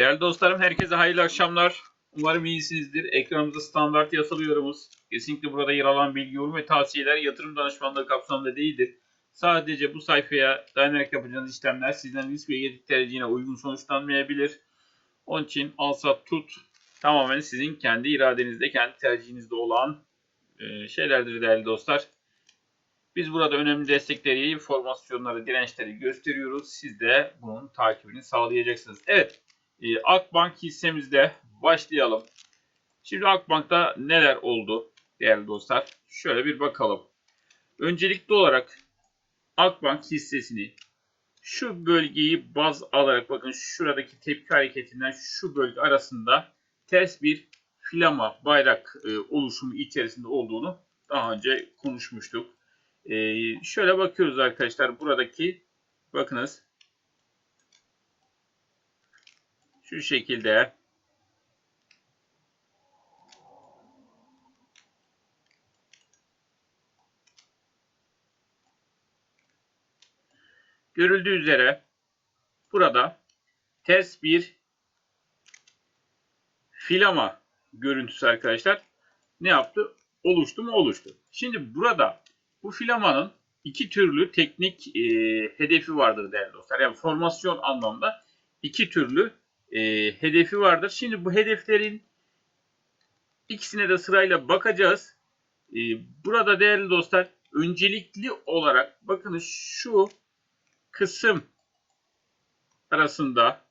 Değerli dostlarım herkese hayırlı akşamlar. Umarım iyisinizdir. Ekranımızda standart yasal yorumumuz. Kesinlikle burada yer alan bilgi, yorum ve tavsiyeler yatırım danışmanlığı kapsamında değildir. Sadece bu sayfaya dayanarak yapacağınız işlemler sizden risk ve yedik tercihine uygun sonuçlanmayabilir. Onun için al sat tut tamamen sizin kendi iradenizde, kendi tercihinizde olan e, şeylerdir değerli dostlar. Biz burada önemli destekleri, formasyonları, dirençleri gösteriyoruz. Siz de bunun takibini sağlayacaksınız. Evet, e, Akbank hissemizde başlayalım. Şimdi Akbank'ta neler oldu değerli dostlar? Şöyle bir bakalım. Öncelikli olarak Akbank hissesini şu bölgeyi baz alarak bakın şuradaki tepki hareketinden şu bölge arasında ters bir flama bayrak e, oluşumu içerisinde olduğunu daha önce konuşmuştuk. E, şöyle bakıyoruz arkadaşlar buradaki bakınız şu şekilde görüldüğü üzere burada ters bir filama görüntüsü arkadaşlar ne yaptı? Oluştu mu? Oluştu. Şimdi burada bu filamanın iki türlü teknik e, hedefi vardır değerli dostlar. Yani formasyon anlamda iki türlü e, hedefi vardır. Şimdi bu hedeflerin ikisine de sırayla bakacağız. E, burada değerli dostlar öncelikli olarak bakın şu kısım arasında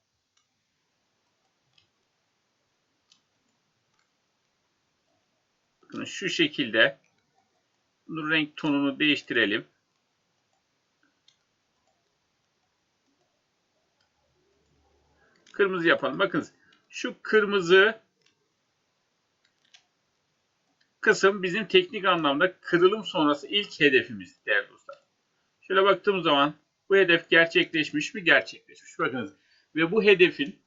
bakın şu şekilde bunun renk tonunu değiştirelim. Kırmızı yapalım. Bakın şu kırmızı kısım bizim teknik anlamda kırılım sonrası ilk hedefimiz değerli dostlar. Şöyle baktığımız zaman bu hedef gerçekleşmiş mi? Gerçekleşmiş. Bakınız. Ve bu hedefin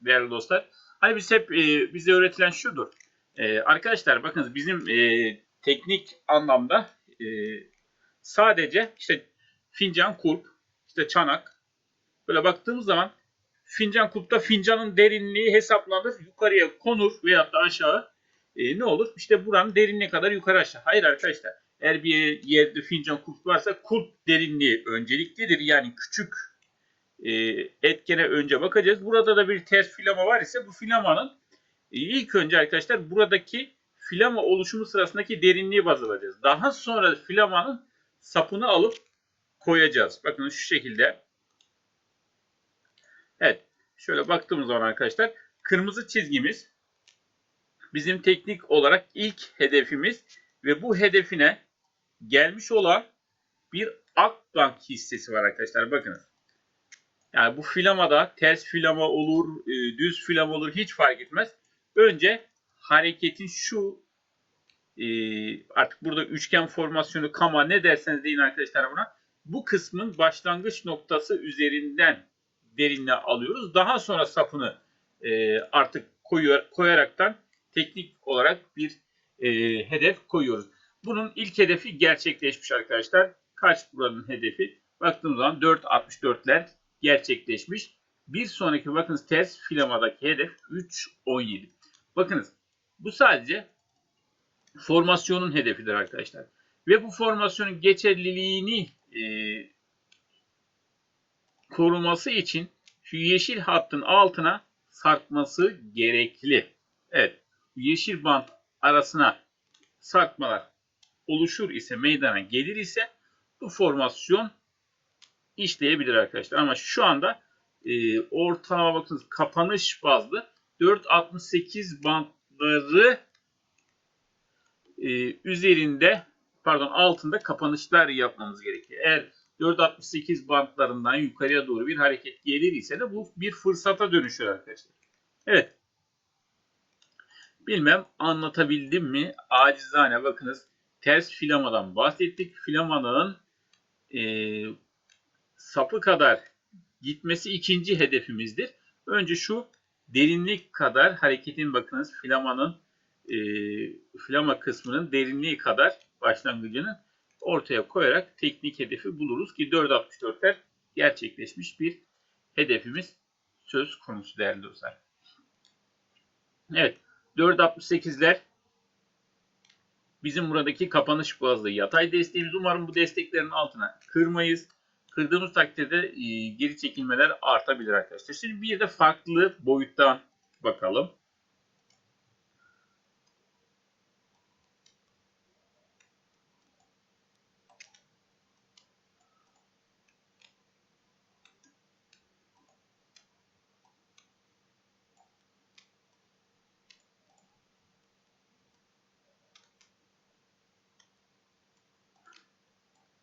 değerli dostlar hani biz hep e, bize öğretilen şudur. E, arkadaşlar bakınız bizim e, teknik anlamda e, sadece işte fincan kulp, işte çanak böyle baktığımız zaman fincan kulpta fincanın derinliği hesaplanır. Yukarıya konur veyahut da aşağı e, ne olur? İşte buranın derinliği kadar yukarı aşağı. Hayır arkadaşlar. Eğer bir yerde fincan kulp varsa kulp derinliği önceliklidir. Yani küçük e, etkene önce bakacağız. Burada da bir ters filama var ise bu filamanın e, ilk önce arkadaşlar buradaki filama oluşumu sırasındaki derinliği baz alacağız. Daha sonra filamanın sapını alıp koyacağız. Bakın şu şekilde. Evet. Şöyle baktığımız zaman arkadaşlar kırmızı çizgimiz bizim teknik olarak ilk hedefimiz ve bu hedefine gelmiş olan bir Akbank hissesi var arkadaşlar. Bakınız. Yani bu filamada ters filama olur, e, düz filama olur hiç fark etmez. Önce hareketin şu e, artık burada üçgen formasyonu kama ne derseniz deyin arkadaşlar buna. Bu kısmın başlangıç noktası üzerinden derinliğe alıyoruz. Daha sonra sapını e, artık koyuyor, koyaraktan teknik olarak bir e, hedef koyuyoruz. Bunun ilk hedefi gerçekleşmiş arkadaşlar. Kaç buranın hedefi? Baktığımız zaman 4.64'ler gerçekleşmiş. Bir sonraki bakınız ters filamadaki hedef 3.17. Bakınız bu sadece formasyonun hedefidir arkadaşlar. Ve bu formasyonun geçerliliğini e, koruması için şu yeşil hattın altına sarkması gerekli. Evet. Yeşil bant arasına sarkmalar oluşur ise meydana gelir ise bu formasyon işleyebilir arkadaşlar. Ama şu anda e, ortalama bakınız kapanış bazlı 4.68 bantları e, üzerinde pardon altında kapanışlar yapmamız gerekiyor. Eğer 4.68 bantlarından yukarıya doğru bir hareket gelir ise de bu bir fırsata dönüşür arkadaşlar. Evet. Bilmem anlatabildim mi? Acizane bakınız ters filamadan bahsettik. Filamanın e, sapı kadar gitmesi ikinci hedefimizdir. Önce şu derinlik kadar hareketin bakınız filamanın e, flama kısmının derinliği kadar başlangıcını ortaya koyarak teknik hedefi buluruz ki 4.64'ler gerçekleşmiş bir hedefimiz söz konusu değerli dostlar. Evet. 4.68'ler bizim buradaki kapanış bazlı yatay desteğimiz. Umarım bu desteklerin altına kırmayız. Kırdığımız takdirde e, geri çekilmeler artabilir arkadaşlar. Şimdi bir de farklı boyuttan bakalım.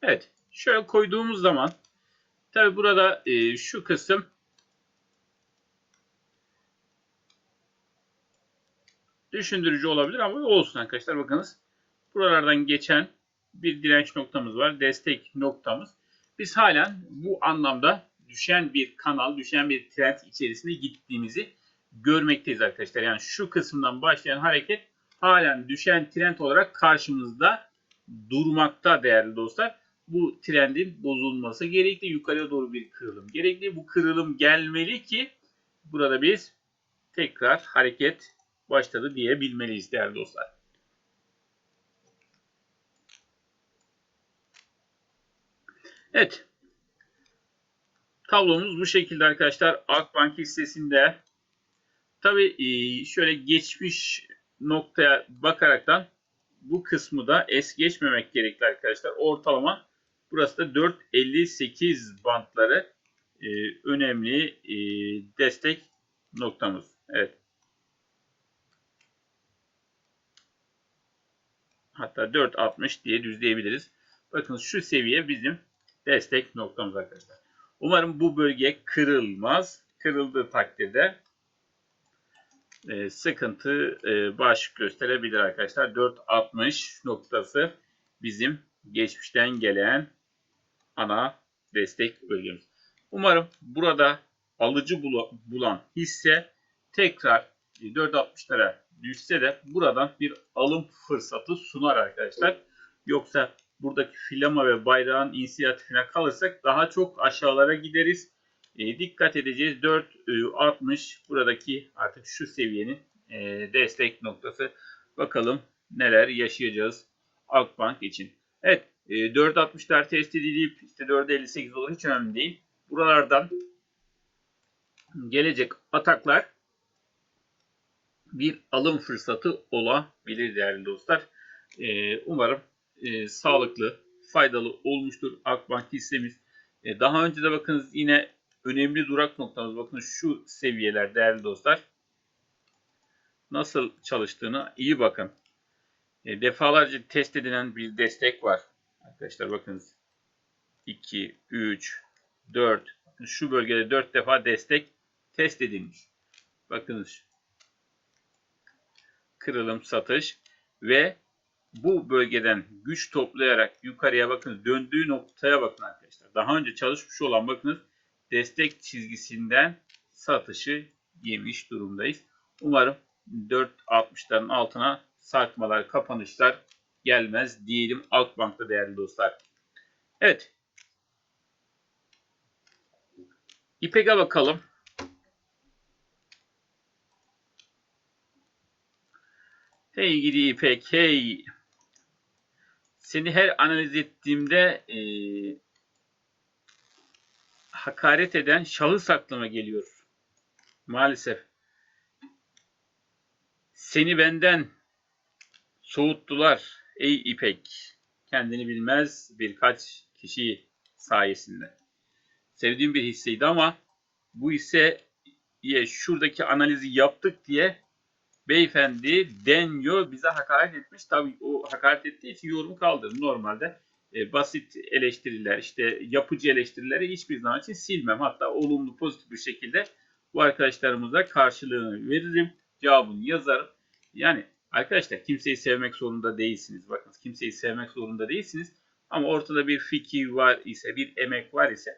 Evet. Şöyle koyduğumuz zaman tabi burada e, şu kısım düşündürücü olabilir ama olsun arkadaşlar bakınız. Buralardan geçen bir direnç noktamız var. Destek noktamız. Biz halen bu anlamda düşen bir kanal, düşen bir trend içerisinde gittiğimizi görmekteyiz arkadaşlar. Yani şu kısımdan başlayan hareket halen düşen trend olarak karşımızda durmakta değerli dostlar. Bu trendin bozulması gerekli. Yukarıya doğru bir kırılım gerekli. Bu kırılım gelmeli ki burada biz tekrar hareket başladı diyebilmeliyiz değerli dostlar. Evet. Tablomuz bu şekilde arkadaşlar. Akbank hissesinde tabi şöyle geçmiş noktaya bakaraktan bu kısmı da es geçmemek gerekli arkadaşlar. Ortalama burası da 4.58 bantları e, önemli e, destek noktamız. Evet. Hatta 4.60 diye düzleyebiliriz. Bakın şu seviye bizim destek noktamız arkadaşlar. Umarım bu bölge kırılmaz. Kırıldığı takdirde e, sıkıntı e, baş gösterebilir arkadaşlar. 4.60 noktası bizim geçmişten gelen ana destek bölgemiz. Umarım burada alıcı bulan hisse tekrar 4.60'lara düşse de buradan bir alım fırsatı sunar arkadaşlar. Yoksa buradaki filama ve bayrağın inisiyatifine kalırsak daha çok aşağılara gideriz. E, dikkat edeceğiz. 4.60 buradaki artık şu seviyenin e, destek noktası. Bakalım neler yaşayacağız Akbank için. Evet e, 4.60'lar test edilip işte 4.58 olur hiç önemli değil. Buralardan gelecek ataklar bir alım fırsatı olabilir değerli dostlar. E, umarım e, sağlıklı, faydalı olmuştur Akbank hissemiz. E, daha önce de bakınız yine önemli durak noktamız bakın şu seviyeler değerli dostlar. Nasıl çalıştığını iyi bakın. E, defalarca test edilen bir destek var. Arkadaşlar bakınız 2, 3, 4 şu bölgede 4 defa destek test edilmiş. Bakınız kırılım satış ve bu bölgeden güç toplayarak yukarıya bakın döndüğü noktaya bakın arkadaşlar. Daha önce çalışmış olan bakınız destek çizgisinden satışı yemiş durumdayız. Umarım 4.60'ların altına sarkmalar, kapanışlar gelmez diyelim Akbank'ta değerli dostlar. Evet. İpek'e bakalım. Hey gidi İpek, hey. Seni her analiz ettiğimde e, hakaret eden şahıs aklıma geliyor. Maalesef. Seni benden soğuttular ey İpek. Kendini bilmez birkaç kişi sayesinde. Sevdiğim bir hisseydi ama bu hisse şuradaki analizi yaptık diye beyefendi deniyor bize hakaret etmiş. Tabii o hakaret ettiği için yorumu kaldırır. Normalde e, basit eleştiriler, işte yapıcı eleştirileri hiçbir zaman için silmem. Hatta olumlu, pozitif bir şekilde bu arkadaşlarımıza karşılığını veririm, cevabını yazarım. Yani arkadaşlar kimseyi sevmek zorunda değilsiniz. Bakın kimseyi sevmek zorunda değilsiniz. Ama ortada bir fikir var ise, bir emek var ise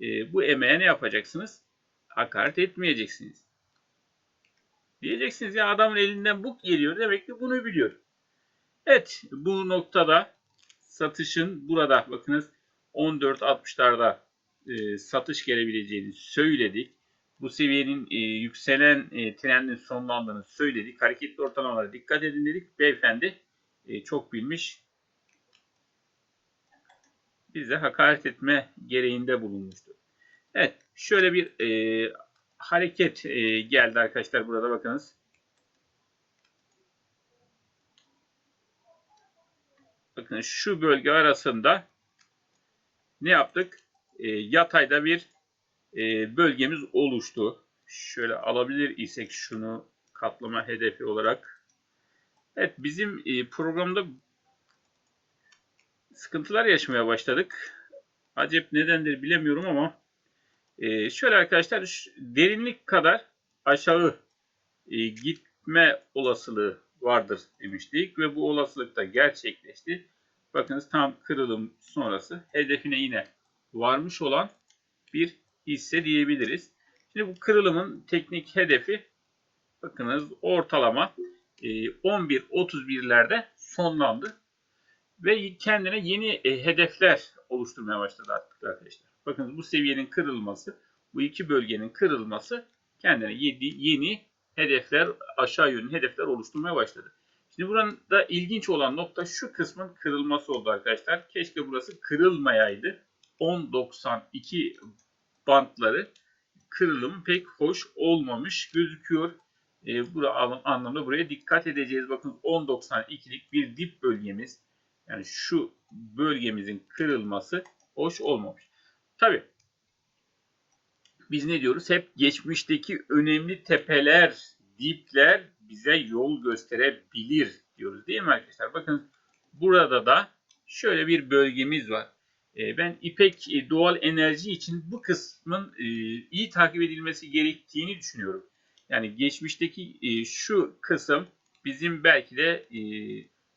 e, bu emeğe ne yapacaksınız? Hakaret etmeyeceksiniz. Diyeceksiniz ya adamın elinden bu geliyor. Demek ki bunu biliyor. Evet bu noktada satışın burada bakınız 14.60'larda e, satış gelebileceğini söyledik. Bu seviyenin e, yükselen e, trendin sonlandığını söyledik. Hareketli ortalamalara dikkat edin dedik. Beyefendi e, çok bilmiş. Bize hakaret etme gereğinde bulunmuştu. Evet şöyle bir e, hareket e, geldi arkadaşlar burada bakınız. Bakın şu bölge arasında ne yaptık? E, yatayda bir e, bölgemiz oluştu. Şöyle alabilir isek şunu katlama hedefi olarak. Evet bizim e, programda sıkıntılar yaşamaya başladık. Acep nedendir bilemiyorum ama e, şöyle arkadaşlar derinlik kadar aşağı gitme olasılığı vardır demiştik ve bu olasılık da gerçekleşti. Bakınız tam kırılım sonrası hedefine yine varmış olan bir hisse diyebiliriz. Şimdi bu kırılımın teknik hedefi bakınız ortalama 11.31'lerde sonlandı ve kendine yeni e, hedefler oluşturmaya başladı artık arkadaşlar. Bakın bu seviyenin kırılması, bu iki bölgenin kırılması kendine yeni hedefler, aşağı yönlü hedefler oluşturmaya başladı. Şimdi buranın da ilginç olan nokta şu kısmın kırılması oldu arkadaşlar. Keşke burası kırılmayaydı. 10.92 bantları kırılım pek hoş olmamış gözüküyor. E, bu anlamda buraya dikkat edeceğiz. Bakın 10.92'lik bir dip bölgemiz. Yani şu bölgemizin kırılması hoş olmamış. Tabi biz ne diyoruz? Hep geçmişteki önemli tepeler, dipler bize yol gösterebilir diyoruz değil mi arkadaşlar? Bakın burada da şöyle bir bölgemiz var. Ee, ben İpek e, doğal enerji için bu kısmın e, iyi takip edilmesi gerektiğini düşünüyorum. Yani geçmişteki e, şu kısım bizim belki de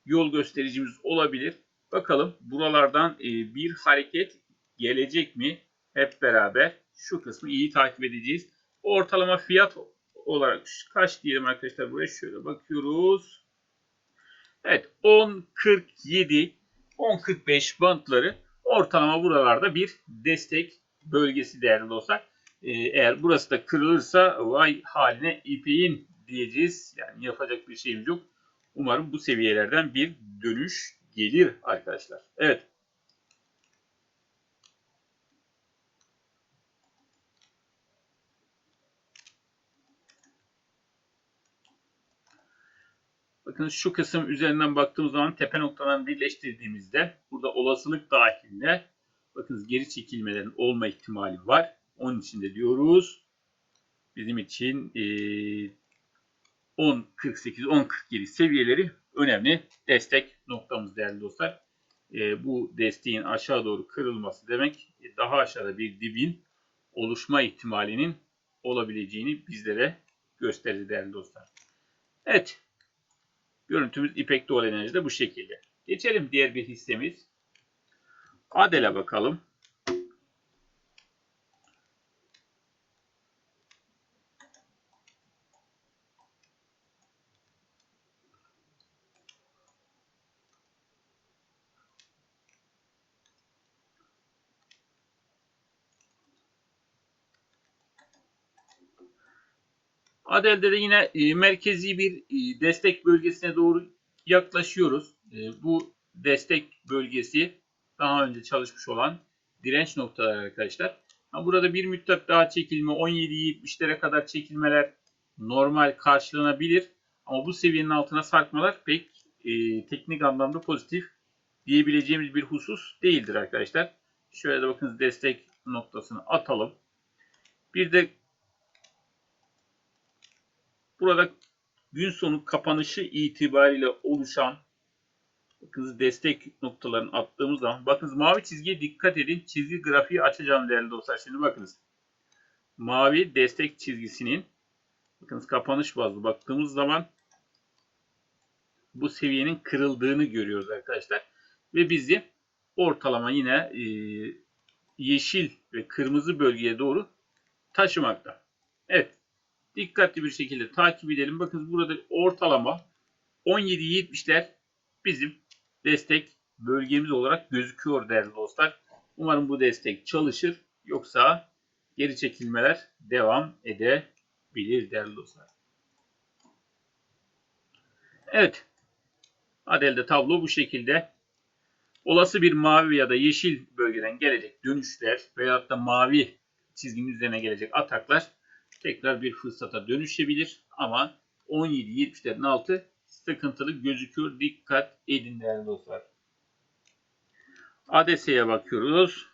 yol göstericimiz olabilir. Bakalım buralardan bir hareket gelecek mi? Hep beraber şu kısmı iyi takip edeceğiz. Ortalama fiyat olarak kaç diyelim arkadaşlar buraya şöyle bakıyoruz. Evet 10.47 10.45 bantları ortalama buralarda bir destek bölgesi değerli dostlar. Ee, eğer burası da kırılırsa vay haline ipeğin diyeceğiz. Yani yapacak bir şeyimiz yok. Umarım bu seviyelerden bir dönüş gelir arkadaşlar. Evet. Bakın şu kısım üzerinden baktığımız zaman tepe noktalarını birleştirdiğimizde burada olasılık dahilinde bakın geri çekilmelerin olma ihtimali var. Onun için de diyoruz bizim için e, 10.48-10.47 seviyeleri önemli destek noktamız değerli dostlar. E, bu desteğin aşağı doğru kırılması demek e, daha aşağıda bir dibin oluşma ihtimalinin olabileceğini bizlere gösterir değerli dostlar. Evet Görüntümüz İpek Doğal Enerji'de bu şekilde. Geçelim diğer bir hissemiz. Adel'e bakalım. Adel'de de yine e, merkezi bir e, destek bölgesine doğru yaklaşıyoruz. E, bu destek bölgesi daha önce çalışmış olan direnç noktaları arkadaşlar. Ha, burada bir müddet daha çekilme 17-70'lere kadar çekilmeler normal karşılanabilir. Ama bu seviyenin altına sarkmalar pek e, teknik anlamda pozitif diyebileceğimiz bir husus değildir arkadaşlar. Şöyle de bakın destek noktasını atalım. Bir de Burada gün sonu kapanışı itibariyle oluşan bakınız destek noktalarını attığımız zaman bakınız mavi çizgiye dikkat edin. Çizgi grafiği açacağım değerli dostlar. Şimdi bakınız. Mavi destek çizgisinin bakınız kapanış bazlı baktığımız zaman bu seviyenin kırıldığını görüyoruz arkadaşlar. Ve bizi ortalama yine e, yeşil ve kırmızı bölgeye doğru taşımakta. Evet dikkatli bir şekilde takip edelim. Bakın burada ortalama 17.70'ler bizim destek bölgemiz olarak gözüküyor değerli dostlar. Umarım bu destek çalışır. Yoksa geri çekilmeler devam edebilir değerli dostlar. Evet. Adelde tablo bu şekilde. Olası bir mavi ya da yeşil bölgeden gelecek dönüşler veyahut da mavi çizginin üzerine gelecek ataklar tekrar bir fırsata dönüşebilir. Ama 17-70'lerin altı sıkıntılı gözüküyor. Dikkat edin değerli dostlar. ADS'ye bakıyoruz.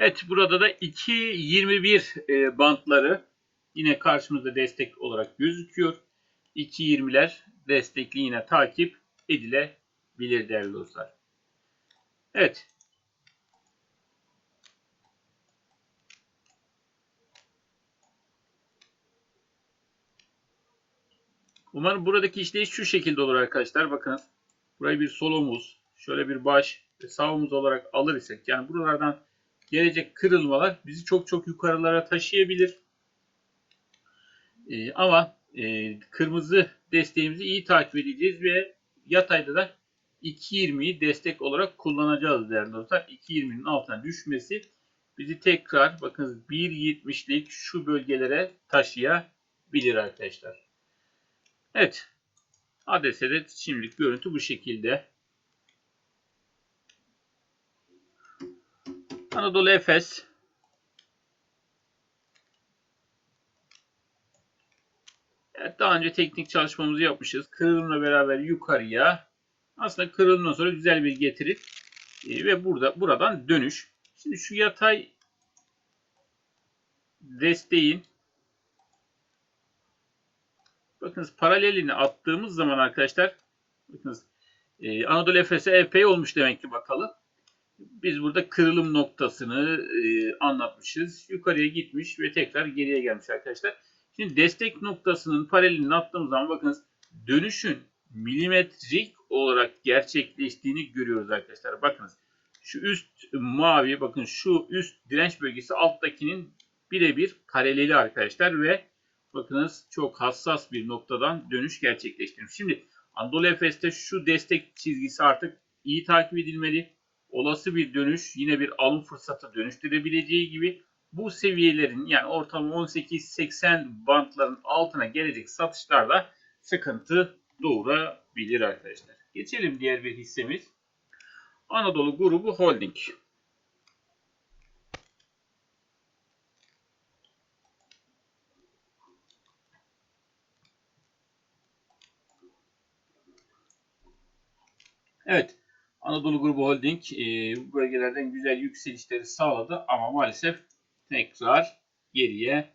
Evet burada da 2.21 e, bantları yine karşımızda destek olarak gözüküyor. 2.20'ler destekli yine takip edilebilir değerli dostlar. Evet. Umarım buradaki işleyiş şu şekilde olur arkadaşlar. Bakın burayı bir sol omuz, şöyle bir baş ve sağ olarak alır isek yani buralardan gelecek kırılmalar bizi çok çok yukarılara taşıyabilir. Ee, ama e, kırmızı desteğimizi iyi takip edeceğiz ve yatayda da 2.20'yi destek olarak kullanacağız değerli dostlar. 2.20'nin altına düşmesi bizi tekrar bakın 1.70'lik şu bölgelere taşıyabilir arkadaşlar. Evet. ADS'de şimdilik görüntü bu şekilde. Anadolu Efes Evet, daha önce teknik çalışmamızı yapmışız. Kırılımla beraber yukarıya aslında kırılımdan sonra güzel bir getiri e, ve burada buradan dönüş. Şimdi şu yatay desteğin bakınız paralelini attığımız zaman arkadaşlar bakınız e, Anadolu Efes'e epey olmuş demek ki bakalım. Biz burada kırılım noktasını e, anlatmışız. Yukarıya gitmiş ve tekrar geriye gelmiş arkadaşlar. Şimdi destek noktasının paralelini attığımız zaman bakınız dönüşün milimetrik olarak gerçekleştiğini görüyoruz arkadaşlar. Bakınız şu üst mavi bakın şu üst direnç bölgesi alttakinin birebir paraleli arkadaşlar ve bakınız çok hassas bir noktadan dönüş gerçekleştirmiş. Şimdi Anadolu Efes'te şu destek çizgisi artık iyi takip edilmeli. Olası bir dönüş yine bir alım fırsatı dönüştürebileceği gibi bu seviyelerin yani ortalama 18-80 bantların altına gelecek satışlarla sıkıntı doğurabilir arkadaşlar. Geçelim diğer bir hissemiz. Anadolu Grubu Holding. Evet. Anadolu Grubu Holding e, bu bölgelerden güzel yükselişleri sağladı ama maalesef tekrar geriye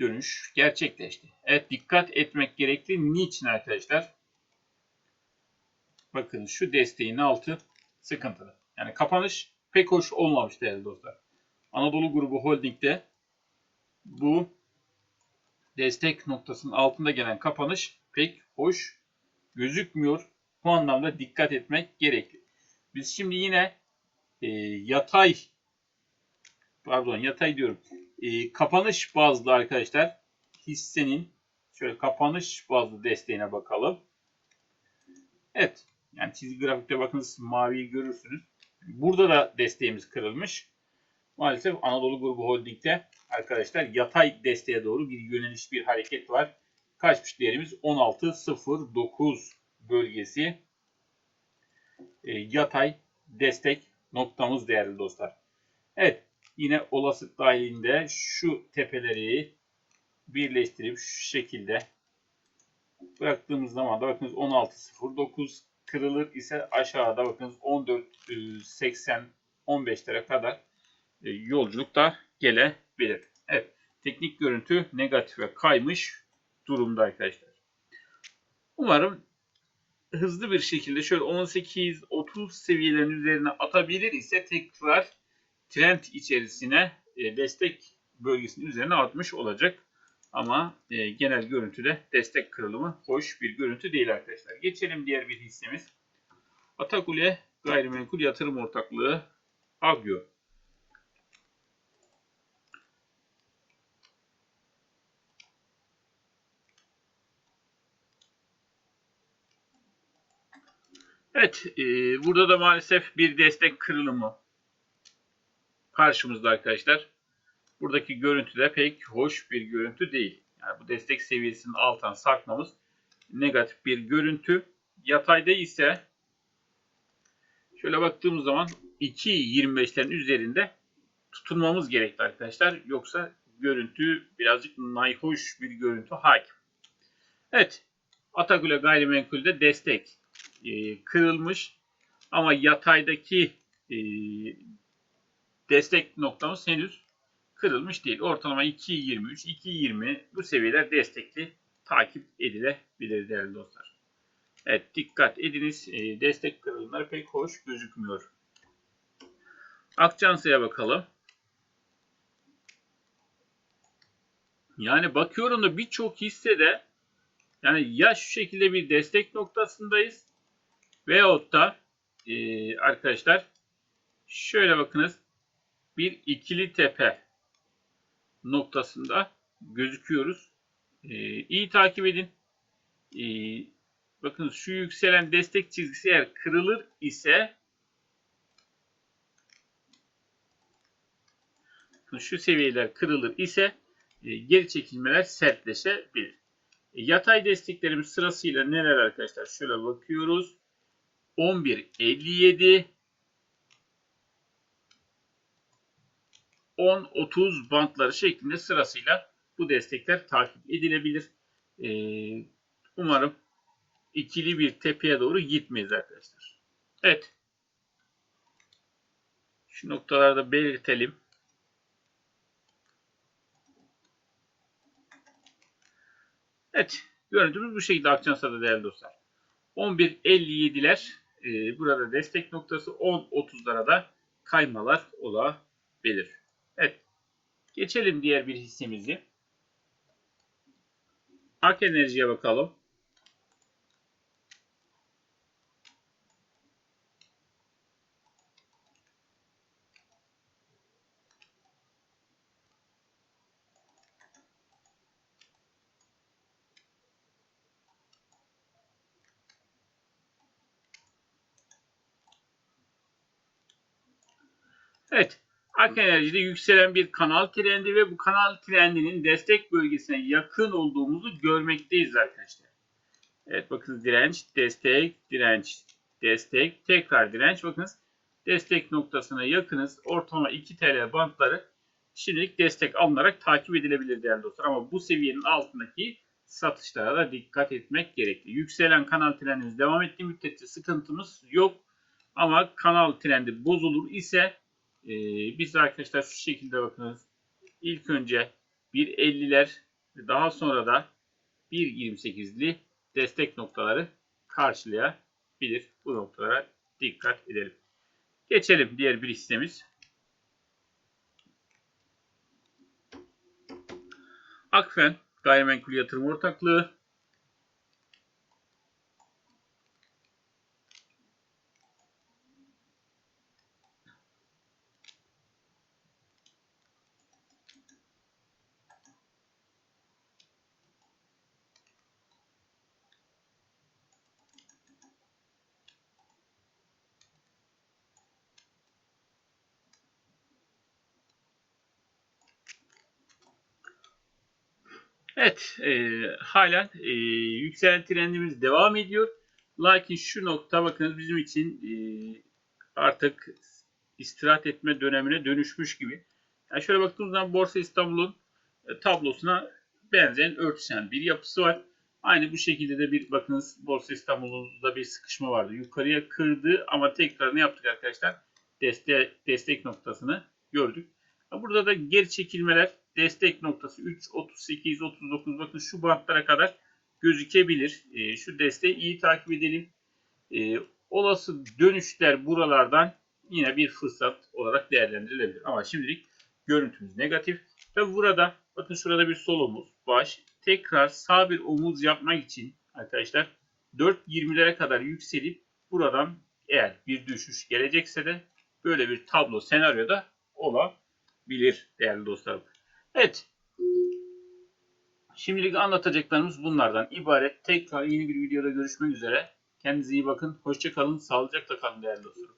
dönüş gerçekleşti. Evet dikkat etmek gerekli. Niçin arkadaşlar? Bakın şu desteğin altı sıkıntılı. Yani kapanış pek hoş olmamış değerli dostlar. Anadolu Grubu Holding'de bu destek noktasının altında gelen kapanış pek hoş gözükmüyor. Bu anlamda dikkat etmek gerekli. Biz şimdi yine e, yatay pardon yatay diyorum. E, kapanış bazlı arkadaşlar hissenin şöyle kapanış bazlı desteğine bakalım. Evet. Yani çizgi grafikte bakınız maviyi görürsünüz. Burada da desteğimiz kırılmış. Maalesef Anadolu Grubu Holding'de arkadaşlar yatay desteğe doğru bir yöneliş bir hareket var. Kaçmış değerimiz 16.09 bölgesi e, yatay destek noktamız değerli dostlar. Evet yine olasılık dahilinde şu tepeleri birleştirip şu şekilde bıraktığımız zaman da bakınız 16.09 kırılır ise aşağıda bakınız 14.80 15'lere kadar e, yolculuk da gelebilir. Evet teknik görüntü negatife kaymış durumda arkadaşlar. Umarım hızlı bir şekilde şöyle 18-30 seviyelerin üzerine atabilir ise tekrar trend içerisine e, destek bölgesinin üzerine atmış olacak. Ama e, genel görüntüde destek kırılımı hoş bir görüntü değil arkadaşlar. Geçelim diğer bir hissemiz. Atakule Gayrimenkul Yatırım Ortaklığı Agio. Evet, e, burada da maalesef bir destek kırılımı karşımızda arkadaşlar. Buradaki görüntü de pek hoş bir görüntü değil. Yani bu destek seviyesinin altından sarkmamız negatif bir görüntü. Yatayda ise şöyle baktığımız zaman 2.25'lerin üzerinde tutunmamız gerekli arkadaşlar. Yoksa görüntü birazcık nayhoş bir görüntü hakim. Evet. Atagule gayrimenkulde destek e, kırılmış. Ama yataydaki e, destek noktamız henüz kırılmış değil. Ortalama 2.23, 2.20 bu seviyeler destekli takip edilebilir değerli dostlar. Evet dikkat ediniz. E, destek kırılımları pek hoş gözükmüyor. Akçansa'ya bakalım. Yani bakıyorum da birçok hissede yani ya şu şekilde bir destek noktasındayız veyahut da e, arkadaşlar şöyle bakınız bir ikili tepe noktasında gözüküyoruz. E, iyi takip edin. E, bakın şu yükselen destek çizgisi eğer kırılır ise şu seviyeler kırılır ise e, geri çekilmeler sertleşebilir. E, yatay desteklerimiz sırasıyla neler arkadaşlar? Şöyle bakıyoruz. 11.57 10-30 bantları şeklinde sırasıyla bu destekler takip edilebilir. Ee, umarım ikili bir tepeye doğru gitmeyiz arkadaşlar. Evet. Şu noktalarda belirtelim. Evet. Görüntümüz bu şekilde Akçansa'da değerli dostlar. 11.57'ler e, burada destek noktası 10.30'lara da kaymalar olabilir. Evet. Geçelim diğer bir hissemizi. Ak Enerji'ye bakalım. Evet. Ak Enerji'de yükselen bir kanal trendi ve bu kanal trendinin destek bölgesine yakın olduğumuzu görmekteyiz arkadaşlar. Evet bakın direnç, destek, direnç, destek, tekrar direnç. Bakınız destek noktasına yakınız. Ortalama 2 TL bantları şimdilik destek alınarak takip edilebilir değerli dostlar. Ama bu seviyenin altındaki satışlara da dikkat etmek gerekli. Yükselen kanal trendimiz devam ettiği müddetçe sıkıntımız yok. Ama kanal trendi bozulur ise ee, biz arkadaşlar şu şekilde bakınız. İlk önce 1.50'ler daha sonra da 1.28'li destek noktaları karşılayabilir. Bu noktalara dikkat edelim. Geçelim diğer bir hissemiz. Akfen Gayrimenkul Yatırım Ortaklığı Evet, e, halen e, yükselen trendimiz devam ediyor. Lakin şu nokta bakınız bizim için e, artık istirahat etme dönemine dönüşmüş gibi. Yani şöyle baktığımız zaman Borsa İstanbul'un e, tablosuna benzeyen örtüşen bir yapısı var. Aynı bu şekilde de bir bakınız Borsa İstanbul'da bir sıkışma vardı. Yukarıya kırdı ama tekrar ne yaptık arkadaşlar? Destek, destek noktasını gördük. Burada da geri çekilmeler destek noktası 3, 38, 39 bakın şu bantlara kadar gözükebilir. E, şu desteği iyi takip edelim. e, olası dönüşler buralardan yine bir fırsat olarak değerlendirilebilir. Ama şimdilik görüntümüz negatif. Ve burada bakın şurada bir sol omuz, baş. Tekrar sağ bir omuz yapmak için arkadaşlar 4.20'lere kadar yükselip buradan eğer bir düşüş gelecekse de böyle bir tablo senaryoda olabilir değerli dostlarım. Evet. Şimdilik anlatacaklarımız bunlardan ibaret. Tekrar yeni bir videoda görüşmek üzere. Kendinize iyi bakın. Hoşça kalın. Sağlıcakla kalın değerli dostlarım.